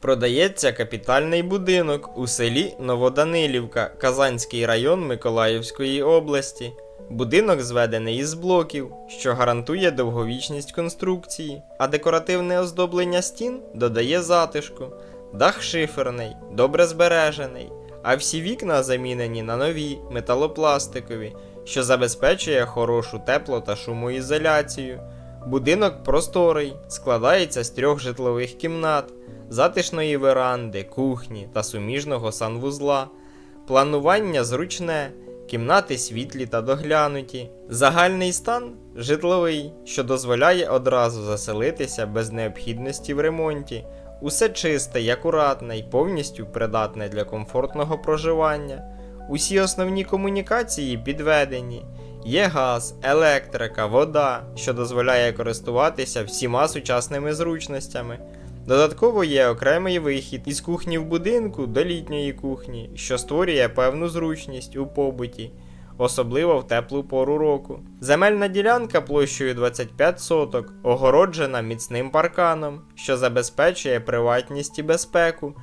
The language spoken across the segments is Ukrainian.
Продається капітальний будинок у селі Новоданилівка, Казанський район Миколаївської області. Будинок зведений із блоків, що гарантує довговічність конструкції, а декоративне оздоблення стін додає затишку. Дах шиферний, добре збережений, а всі вікна замінені на нові металопластикові, що забезпечує хорошу тепло та шумоізоляцію. Будинок просторий, складається з трьох житлових кімнат, затишної веранди, кухні та суміжного санвузла. Планування зручне, кімнати світлі та доглянуті. Загальний стан житловий, що дозволяє одразу заселитися без необхідності в ремонті. Усе чисте й акуратне й повністю придатне для комфортного проживання. Усі основні комунікації підведені. Є газ, електрика, вода, що дозволяє користуватися всіма сучасними зручностями. Додатково є окремий вихід із кухні в будинку до літньої кухні, що створює певну зручність у побуті, особливо в теплу пору року. Земельна ділянка площею 25 соток огороджена міцним парканом, що забезпечує приватність і безпеку.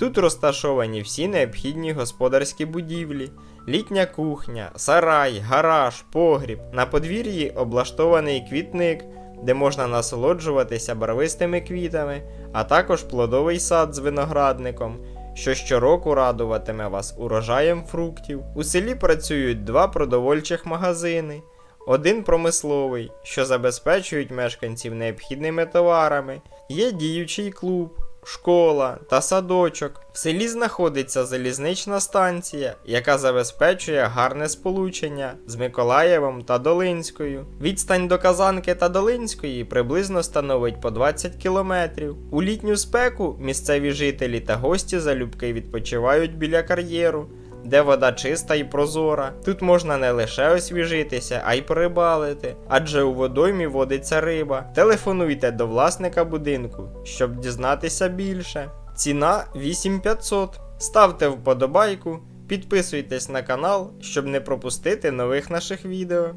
Тут розташовані всі необхідні господарські будівлі, літня кухня, сарай, гараж, погріб. На подвір'ї облаштований квітник, де можна насолоджуватися барвистими квітами, а також плодовий сад з виноградником, що щороку радуватиме вас урожаєм фруктів. У селі працюють два продовольчих магазини. Один промисловий, що забезпечують мешканців необхідними товарами, є діючий клуб, школа та садочок. В селі знаходиться залізнична станція, яка забезпечує гарне сполучення з Миколаєвом та Долинською. Відстань до Казанки та Долинської приблизно становить по 20 кілометрів. У літню спеку місцеві жителі та гості залюбки відпочивають біля кар'єру. Де вода чиста і прозора. Тут можна не лише освіжитися, а й порибалити, адже у водоймі водиться риба. Телефонуйте до власника будинку, щоб дізнатися більше. Ціна 8500. Ставте вподобайку, підписуйтесь на канал, щоб не пропустити нових наших відео.